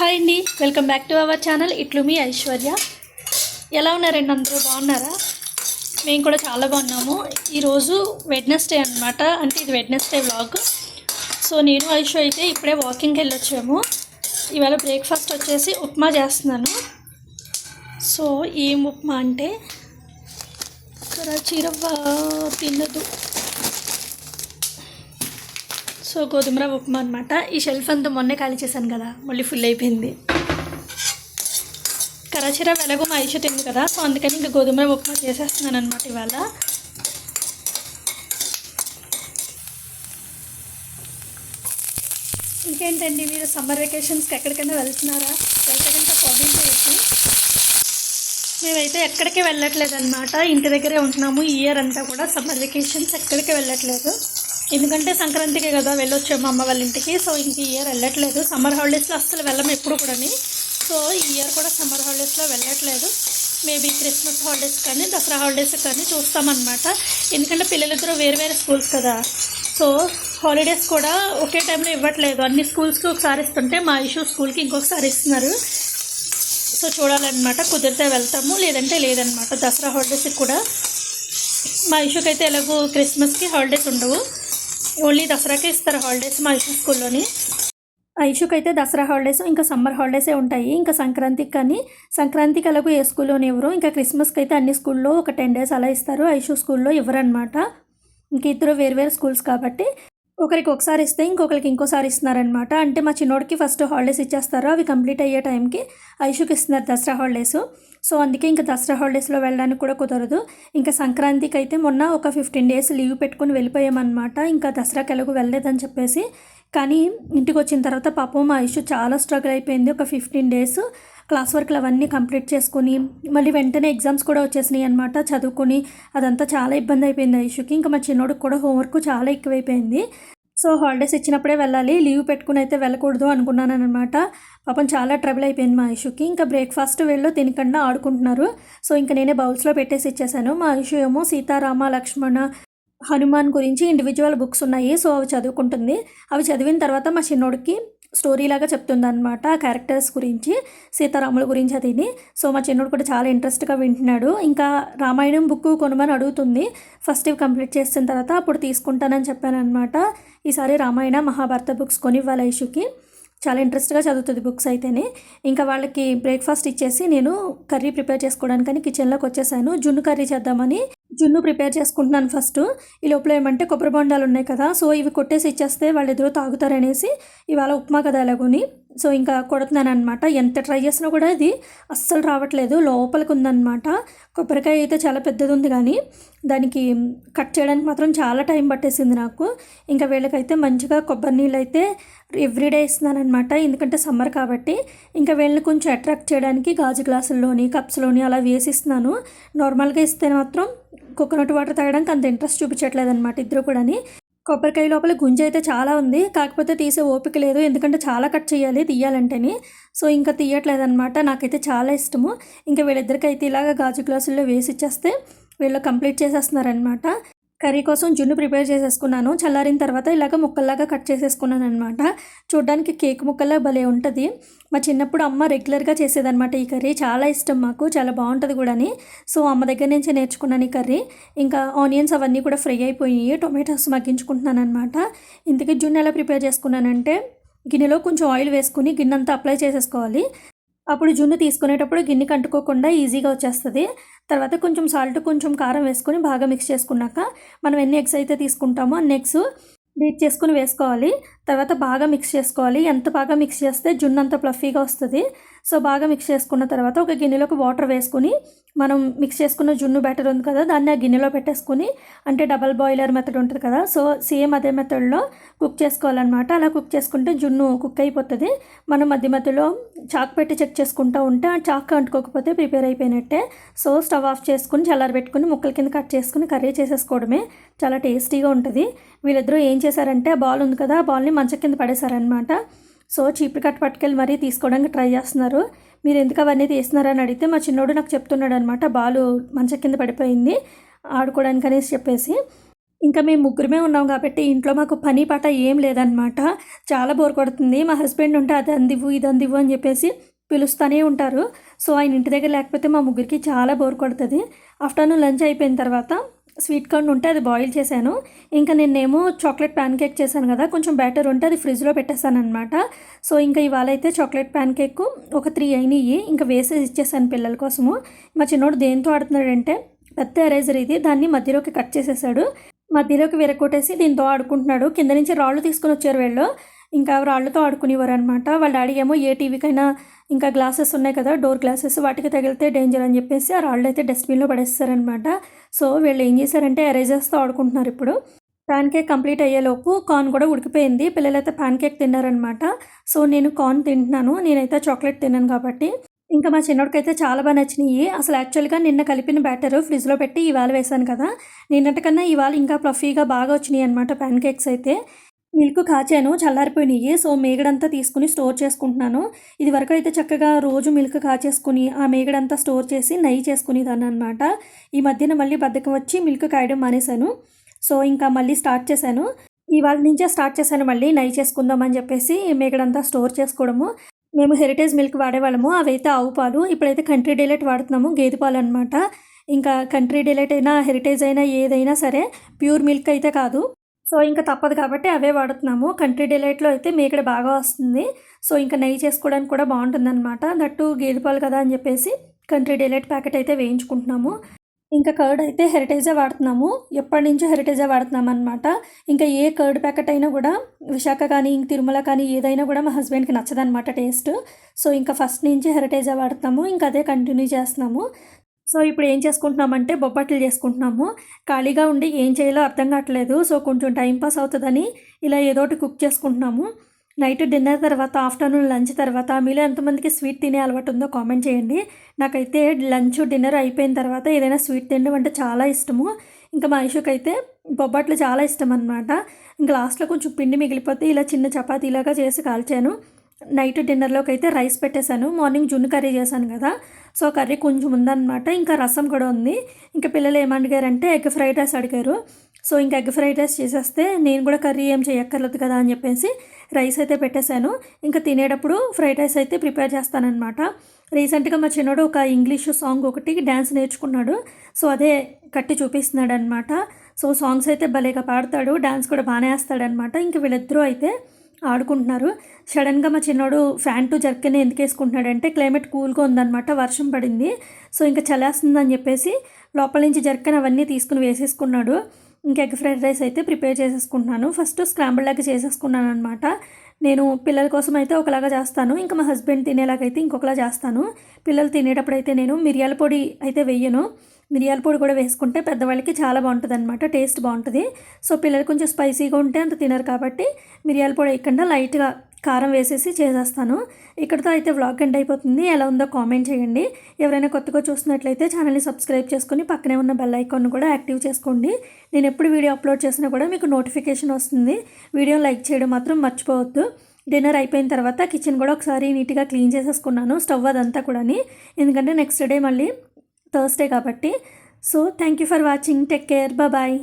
Hi అండి. Welcome back to our channel. ఇట్లు మీ ఐశ్వర్య. ఎలా ఉన్నారండి అందరూ? బాగున్నారా? మేము కూడా చాలా బాగున్నాము. ఈరోజు వెడ్నెస్డే అనమాట అంటే ఇది వెడ్నెస్డే వ్లాగ్. సో నేను ఐషు అయితే ఇప్పుడే వాకింగ్కి వెళ్ళొచ్చాము. ఇవాళ బ్రేక్ఫాస్ట్ వచ్చేసి ఉప్మా చేస్తున్నాను. సో ఏం ఉప్మా అంటే చీరవ్వ తినదు సో గోధుమ రవ్వ ఉప్మా అనమాట ఈ షెల్ఫ్ అంతా మొన్నే ఖాళీ చేశాను కదా మళ్ళీ ఫుల్ అయిపోయింది. కరాచీ రవ్వ ఎలాగో మా ఐష తింది కదా సో అందుకని ఇంకా గోధుమ రవ్వ ఉప్మా చేసేస్తున్నాను అనమాట ఇవాళ. ఇంకేంటండి మీరు సమ్మర్ వెకేషన్స్కి ఎక్కడికైనా వెళ్తున్నారా? వెళ్తే కనుక కామెంట్ చేసి మేమైతే ఎక్కడికి వెళ్ళట్లేదు అనమాట ఇంటి దగ్గరే ఉంటున్నాము. ఈ ఇయర్ అంతా కూడా సమ్మర్ వెకేషన్స్ ఎక్కడికి వెళ్ళట్లేదు. ఎందుకంటే సంక్రాంతికి కదా వెళ్ళొచ్చాము అమ్మ వాళ్ళ ఇంటికి. సో ఇంక ఈ ఇయర్ వెళ్ళట్లేదు. సమ్మర్ హాలిడేస్లో అస్సలు వెళ్ళము ఎప్పుడు కూడాని. సో ఈ ఇయర్ కూడా సమ్మర్ హాలిడేస్లో వెళ్ళట్లేదు. మేబీ క్రిస్మస్ హాలిడేస్ కానీ దసరా హాలిడేస్ కానీ చూస్తామన్నమాట. ఎందుకంటే పిల్లలిద్దరూ వేరు వేరే స్కూల్స్ కదా. సో హాలిడేస్ కూడా ఒకే టైంలో ఇవ్వట్లేదు. అన్ని స్కూల్స్కి ఒకసారి ఇస్తుంటే మా ఇష్యూ స్కూల్కి ఇంకొకసారి ఇస్తున్నారు. సో చూడాలన్నమాట. కుదిరితే వెళ్తాము లేదంటే లేదనమాట దసరా హాలిడేస్కి కూడా. మా ఇష్యూకి అయితే ఎలాగో క్రిస్మస్కి హాలిడేస్ ఉండవు. ఓన్లీ దసరాకే ఇస్తారు హాలిడేస్ మా ఐషు స్కూల్లోని. ఐషుకి అయితే దసరా హాలిడేస్ ఇంకా సమ్మర్ హాలిడేసే ఉంటాయి. ఇంకా సంక్రాంతికి కానీ సంక్రాంతికి అలాగే ఏ స్కూల్లోనే ఇవ్వరు ఇంకా క్రిస్మస్కి అయితే అన్ని స్కూల్లో ఒక టెన్ డేస్ అలా ఇస్తారు. ఐషు స్కూల్లో ఇవ్వరనమాట ఇంక ఇద్దరు వేరు వేరు స్కూల్స్ కాబట్టి ఒకరికి ఒకసారి ఇస్తే ఇంకొకరికి ఇంకోసారి ఇస్తున్నారనమాట అంటే మా చిన్నోడికి ఫస్ట్ హాలిడేస్ ఇచ్చేస్తారు. అవి కంప్లీట్ అయ్యే టైంకి ఐషుకి ఇస్తున్నారు దసరా హాలిడేస్ సో అందుకే ఇంకా దసరా హాలిడేస్లో వెళ్ళడానికి కూడా కుదరదు. ఇంకా సంక్రాంతికి అయితే మొన్న ఒక ఫిఫ్టీన్ డేస్ లీవ్ పెట్టుకుని వెళ్ళిపోయామన్నమాట. ఇంకా దసరాకి ఎలాగో వెళ్ళలేదని చెప్పేసి కానీ ఇంటికి వచ్చిన తర్వాత పాపం మా ఇష్యూ చాలా స్ట్రగుల్ అయిపోయింది. ఒక ఫిఫ్టీన్ డేస్ క్లాస్ వర్క్లు అవన్నీ కంప్లీట్ చేసుకుని మళ్ళీ వెంటనే ఎగ్జామ్స్ కూడా వచ్చేసినాయి అనమాట చదువుకుని. అదంతా చాలా ఇబ్బంది అయిపోయింది ఆ ఇష్యూకి. ఇంకా మా చిన్నోడికి కూడా హోంవర్క్ చాలా ఎక్కువైపోయింది. సో హాలిడేస్ ఇచ్చినప్పుడే వెళ్ళాలి. లీవ్ పెట్టుకుని అయితే వెళ్ళకూడదు అనుకున్నాను అనమాట పాపం చాలా ట్రబుల్ అయిపోయింది మా ఇష్యూకి. ఇంకా బ్రేక్ఫాస్ట్ వెళ్ళు తినకుండా ఆడుకుంటున్నారు. సో ఇంకా నేనే బౌల్స్లో పెట్టేసి ఇచ్చేసాను. మా ఇష్యూ ఏమో సీతారామ లక్ష్మణ హనుమాన్ గురించి ఇండివిజువల్ బుక్స్ ఉన్నాయి. సో అవి చదువుకుంటుంది. అవి చదివిన తర్వాత మా చిన్నోడికి స్టోరీ లాగా చెప్తుంది అనమాట ఆ క్యారెక్టర్స్ గురించి సీతారాముల గురించి అదిని సో మా చిన్నోడు కూడా చాలా ఇంట్రెస్ట్గా వింటున్నాడు. ఇంకా రామాయణం బుక్ కొనమని అడుగుతుంది. ఫస్ట్ ఇవి కంప్లీట్ చేసిన తర్వాత అప్పుడు తీసుకుంటానని చెప్పానమాట ఈసారి రామాయణ మహాభారత బుక్స్ కొనివ్వాలి ఇష్యూకి చాలా ఇంట్రెస్ట్గా చదువుతుంది బుక్స్ అయితేనే. ఇంకా వాళ్ళకి బ్రేక్ఫాస్ట్ ఇచ్చేసి నేను కర్రీ ప్రిపేర్ చేసుకోవడానికని కిచెన్లోకి వచ్చేసాను. జున్ను కర్రీ చేద్దామని జున్ను ప్రిపేర్ చేసుకుంటున్నాను ఫస్ట్. ఈ లోపల ఏమంటే కొబ్బరి బొండాలు ఉన్నాయి కదా సో ఇవి కొట్టేసి ఇచ్చేస్తే వాళ్ళిద్దరూ తాగుతారనేసి ఇవాళ ఉప్మా కదా ఎలాగోని. సో ఇంకా కొడుతున్నాను అనమాట ఎంత ట్రై చేసినా కూడా ఇది అస్సలు రావట్లేదు లోపలికి ఉందన్నమాట. కొబ్బరికాయ అయితే చాలా పెద్దది ఉంది కానీ దానికి కట్ చేయడానికి మాత్రం చాలా టైం పట్టేసింది నాకు. ఇంకా వీళ్ళకైతే మంచిగా కొబ్బరి నీళ్ళు అయితే ఎవ్రీడే ఇస్తున్నానమాట ఎందుకంటే సమ్మర్ కాబట్టి ఇంకా వీళ్ళని కొంచెం అట్రాక్ట్ చేయడానికి గాజు గ్లాసుల్లోని కప్స్లోని అలా వేసిస్తున్నాను నార్మల్గా ఇస్తే మాత్రం కోకోనట్ వాటర్ తాగడానికి అంత ఇంట్రెస్ట్ చూపించట్లేదు అనమాట ఇద్దరు కూడాని. కొబ్బరికాయ లోపల గుంజ అయితే చాలా ఉంది. కాకపోతే తీసే ఓపిక లేదు. ఎందుకంటే చాలా కట్ చేయాలి తీయాలంటేనే. సో ఇంకా తీయట్లేదు అనమాట నాకైతే చాలా ఇష్టము. ఇంకా వీళ్ళిద్దరికైతే ఇలాగ గాజు గ్లాసుల్లో వేసి ఇచ్చేస్తే వీళ్ళు కంప్లీట్ చేసేస్తున్నారనమాట కర్రీ కోసం జున్ను ప్రిపేర్ చేసేసుకున్నాను. చల్లారిన తర్వాత ఇలాగ ముక్కల్లాగా కట్ చేసేసుకున్నాను అనమాట చూడ్డానికి కేక్ ముక్కల్లా భలే ఉంటుంది. మా చిన్నప్పుడు అమ్మ రెగ్యులర్గా చేసేదనమాట ఈ కర్రీ. చాలా ఇష్టం మాకు చాలా బాగుంటుంది కూడాని. సో అమ్మ దగ్గర నుంచే నేర్చుకున్నాను ఈ కర్రీ. ఇంకా ఆనియన్స్ అవన్నీ కూడా ఫ్రై అయిపోయి టొమాటోస్ మగ్గించుకుంటున్నాను అనమాట ఇంతకీ జున్ను ఎలా ప్రిపేర్ చేసుకున్నానంటే గిన్నెలో కొంచెం ఆయిల్ వేసుకుని గిన్నె అంతా అప్లై చేసేసుకోవాలి. అప్పుడు జున్ను తీసుకునేటప్పుడు గిన్నె కంటుకోకుండా ఈజీగా వచ్చేస్తుంది. తర్వాత కొంచెం సాల్ట్ కొంచెం కారం వేసుకొని బాగా మిక్స్ చేసుకున్నాక మనం ఎన్ని ఎగ్స్ అయితే తీసుకుంటామో అన్ని ఎగ్స్ బీట్ చేసుకుని వేసుకోవాలి. తర్వాత బాగా మిక్స్ చేసుకోవాలి. ఎంత బాగా మిక్స్ చేస్తే జున్ను అంత ప్లఫీగా వస్తుంది. సో బాగా మిక్స్ చేసుకున్న తర్వాత ఒక గిన్నెలోకి వాటర్ వేసుకుని మనం మిక్స్ చేసుకున్న జున్ను బ్యాటర్ ఉంది కదా దాన్ని ఆ గిన్నెలో పెట్టేసుకుని అంటే డబల్ బాయిలర్ మెథడ్ ఉంటుంది కదా సో సేమ్ అదే మెథడ్లో కుక్ చేసుకోవాలన్నమాట. అలా కుక్ చేసుకుంటే జున్ను కుక్ అయిపోతుంది. మనం మధ్య మధ్యలో చాక్ పెట్టి చెక్ చేసుకుంటూ ఉంటే ఆ చాక్ అంటుకోకపోతే ప్రిపేర్ అయిపోయినట్టే. సో స్టవ్ ఆఫ్ చేసుకుని చల్లార పెట్టుకుని ముక్కల కింద కట్ చేసుకుని కర్రీ చేసేసుకోవడమే చాలా టేస్టీగా ఉంటుంది. వీళ్ళిద్దరూ ఏం చేశారంటే ఆ బాల్ ఉంది కదా ఆ బాల్ని మంచం కింద పడేశారనమాట సో చీపురు కట్ పట్టుకెళ్ళి మరీ తీసుకోవడానికి ట్రై చేస్తున్నారు. మీరు ఎందుకు అవన్నీ తీస్తున్నారని అడిగితే మా చిన్నోడు నాకు చెప్తున్నాడు అనమాట బాలు మంచ కింద పడిపోయింది ఆడుకోవడానికి అనేసి చెప్పేసి. ఇంకా మేము ముగ్గురమే ఉన్నాం కాబట్టి ఇంట్లో మాకు పని పాట ఏం లేదనమాట. చాలా బోర్ కొడుతుంది మా హస్బెండ్ ఉంటే అది అందివ్వు ఇది అందివ్వు అని చెప్పేసి పిలుస్తూనే ఉంటారు. సో ఆయన ఇంటి దగ్గర లేకపోతే మా ముగ్గురికి చాలా బోర్ కొడుతుంది. ఆఫ్టర్నూన్ లంచ్ అయిపోయిన తర్వాత స్వీట్ కార్న్ ఉంటే అది బాయిల్ చేశాను. ఇంకా నేనేమో చాక్లెట్ ప్యాన్ కేక్ చేశాను కదా కొంచెం బ్యాటర్ ఉంటే అది ఫ్రిడ్జ్లో పెట్టేశాను అనమాట సో ఇంకా ఇవాళ అయితే చాక్లెట్ ప్యాన్ కేక్ ఒక త్రీ అయినాయి ఇంకా వేసేసి ఇచ్చేసాను పిల్లల కోసము. మా చిన్నోడు దేంతో ఆడుతున్నాడంటే పెద్ద ఎరేజర్ ఇది దాన్ని మధ్యలోకి కట్ చేసేసాడు. మధ్యలోకి విరగొట్టేసి దీంతో ఆడుకుంటున్నాడు. కింద నుంచి రాళ్ళు తీసుకొని వచ్చారు వీళ్ళు. ఇంకా రాళ్ళతో ఆడుకునేవారు అనమాట వాళ్ళ డాడీ ఏమో ఏ టీవీకైనా ఇంకా గ్లాసెస్ ఉన్నాయి కదా డోర్ గ్లాసెస్ వాటికి తగిలితే డేంజర్ అని చెప్పేసి ఆ రాళ్ళు అయితే డస్ట్బిన్లో పడేస్తారనమాట సో వీళ్ళు ఏం చేశారంటే ఎరేజర్స్తో ఆడుకుంటున్నారు ఇప్పుడు. ప్యాన్ కేక్ కంప్లీట్ అయ్యేలోపు కార్న్ కూడా ఉడికిపోయింది. పిల్లలైతే ప్యాన్ కేక్ తిన్నారనమాట సో నేను కార్న్ తింటున్నాను. నేనైతే చాక్లెట్ తిన్నాను కాబట్టి. ఇంకా మా చిన్నోడికైతే చాలా బాగా నచ్చినాయి. అసలు యాక్చువల్గా నిన్న కలిపిన బ్యాటర్ ఫ్రిడ్జ్లో పెట్టి ఇవాళ వేశాను కదా. నిన్నటికన్నా ఇవాళ ఇంకా ఫ్లఫీగా బాగా వచ్చినాయి అనమాట ప్యాన్ కేక్స్ అయితే. మిల్క్ కాచాను చల్లారిపోయినాయి సో మేగడంతా తీసుకుని స్టోర్ చేసుకుంటున్నాను. ఇది వరకు అయితే చక్కగా రోజు మిల్క్ కాచేసుకుని ఆ మేగడంతా స్టోర్ చేసి నెయ్యి చేసుకునేదాన్ని అనమాట ఈ మధ్యన మళ్ళీ బద్దకం వచ్చి మిల్క్ కాయడం మానేశాను. సో ఇంకా మళ్ళీ స్టార్ట్ చేశాను. ఇవాళ నుంచే స్టార్ట్ చేశాను మళ్ళీ నెయ్యి చేసుకుందాం అని చెప్పేసి మేగడంతా స్టోర్ చేసుకోవడము. మేము హెరిటేజ్ మిల్క్ వాడేవాళ్ళము. అవైతే ఆవు పాలు ఇప్పుడైతే కంట్రీ డైలెట్ వాడుతున్నాము గేదె పాలు అనమాట ఇంకా కంట్రీ డైలెట్ అయినా హెరిటేజ్ అయినా ఏదైనా సరే ప్యూర్ మిల్క్ అయితే కాదు. సో ఇంకా తప్పదు కాబట్టి అవే వాడుతున్నాము. కంట్రీ డిలైట్లో అయితే మేకడ బాగా వస్తుంది. సో ఇంకా నెయ్యి చేసుకోవడానికి కూడా బాగుంటుంది అనమాట దట్టు గేదె పాలు కదా అని చెప్పేసి కంట్రీ డిలైట్ ప్యాకెట్ అయితే వేయించుకుంటున్నాము. ఇంకా కర్డ్ అయితే హెరిటేజే వాడుతున్నాము. ఎప్పటి నుంచో హెరిటేజే వాడుతున్నాం అనమాట ఇంకా ఏ కర్డ్ ప్యాకెట్ అయినా కూడా విశాఖ కానీ ఇంక తిరుమల కానీ ఏదైనా కూడా మా హస్బెండ్కి నచ్చదనమాట టేస్ట్ సో ఇంకా ఫస్ట్ నుంచి హెరిటేజే వాడుతున్నాము. ఇంకా అదే కంటిన్యూ చేస్తున్నాము. సో ఇప్పుడు ఏం చేసుకుంటున్నామంటే బొబ్బట్లు చేసుకుంటున్నాము. ఖాళీగా ఉండి ఏం చేయాలో అర్థం కావట్లేదు. సో కొంచెం టైం పాస్ అవుతుందని ఇలా ఏదో ఒకటి కుక్ చేసుకుంటున్నాము. నైట్ డిన్నర్ తర్వాత ఆఫ్టర్నూన్ లంచ్ తర్వాత మీలో ఎంతమందికి స్వీట్ తినే అలవాటు ఉందో కామెంట్ చేయండి. నాకైతే లంచ్ డిన్నర్ అయిపోయిన తర్వాత ఏదైనా స్వీట్ తినడం అంటే చాలా ఇష్టము. ఇంకా మా ఐషుకి అయితే బొబ్బట్లు చాలా ఇష్టం అనమాట ఇంకా లాస్ట్లో కొంచెం పిండి మిగిలిపోతే ఇలా చిన్న చపాతీలాగా చేసి కాల్చాను. నైట్ డిన్నర్లోకి అయితే రైస్ పెట్టేశాను. మార్నింగ్ జున్ను కర్రీ చేశాను కదా. సో కర్రీ కొంచెం ఉందన్నమాట. ఇంకా రసం కూడా ఉంది. ఇంకా పిల్లలు ఏమడిగారంటే ఎగ్ ఫ్రైడ్ రైస్ అడిగారు. సో ఇంకా ఎగ్ ఫ్రైడ్ రైస్ చేసేస్తే నేను కూడా కర్రీ ఏం చేయక్కర్లేదు కదా అని చెప్పేసి రైస్ అయితే పెట్టేశాను. ఇంకా తినేటప్పుడు ఫ్రైడ్ రైస్ అయితే ప్రిపేర్ చేస్తానన్నమాట. రీసెంట్గా మా చిన్నోడు ఒక ఇంగ్లీష్ సాంగ్ ఒకటి డ్యాన్స్ నేర్చుకున్నాడు. సో అదే కట్టి చూపిస్తున్నాడు అనమాట సో సాంగ్స్ అయితే భలేగా పాడతాడు. డ్యాన్స్ కూడా బాగానే వేస్తాడనమాట ఇంక వీళ్ళిద్దరూ అయితే ఆడుకుంటున్నారు. సడన్గా మా చిన్నోడు ఫ్యాంటు జర్కెన్ ఎందుకు వేసుకుంటున్నాడంటే క్లైమేట్ కూల్గా ఉందన్నమాట వర్షం పడింది. సో ఇంకా చలేస్తుందని చెప్పేసి లోపల నుంచి జర్కిన్ అవన్నీ తీసుకుని వేసేసుకున్నాడు. ఇంకా ఎగ్ ఫ్రైడ్ రైస్ అయితే ప్రిపేర్ చేసేసుకుంటున్నాను. ఫస్ట్ స్క్రాంబుల్ లాగా చేసేసుకున్నాను అనమాట నేను పిల్లల కోసం అయితే ఒకలాగా చేస్తాను. ఇంకా మా హస్బెండ్ తినేలాగైతే ఇంకొకలా చేస్తాను. పిల్లలు తినేటప్పుడు అయితే నేను మిరియాల పొడి అయితే వెయ్యను మిరియాల పొడి కూడా వేసుకుంటే పెద్దవాళ్ళకి చాలా బాగుంటుంది అనమాట టేస్ట్ బాగుంటుంది. సో పిల్లలు కొంచెం స్పైసీగా ఉంటే అంత తినరు కాబట్టి మిరియాల పొడి వేయకుండా లైట్గా కారం వేసేసి చేసేస్తాను. ఇక్కడితో అయితే వ్లాగ్ ఎండ్ అయిపోతుంది. ఎలా ఉందో కామెంట్ చేయండి. ఎవరైనా కొత్తగా చూస్తున్నట్లయితే ఛానల్ని సబ్స్క్రైబ్ చేసుకుని పక్కనే ఉన్న బెల్ ఐకాన్ కూడా యాక్టివ్ చేసుకోండి. నేను ఎప్పుడు వీడియో అప్లోడ్ చేసినా కూడా మీకు నోటిఫికేషన్ వస్తుంది. వీడియో లైక్ చేయడం మాత్రం మర్చిపోవద్దు. డిన్నర్ అయిపోయిన తర్వాత కిచెన్ కూడా ఒకసారి నీట్గా క్లీన్ చేసేసుకున్నాను స్టవ్ అదంతా కూడా ఎందుకంటే నెక్స్ట్ డే మళ్ళీ థర్స్డే కాబట్టి. So thank you for watching take care bye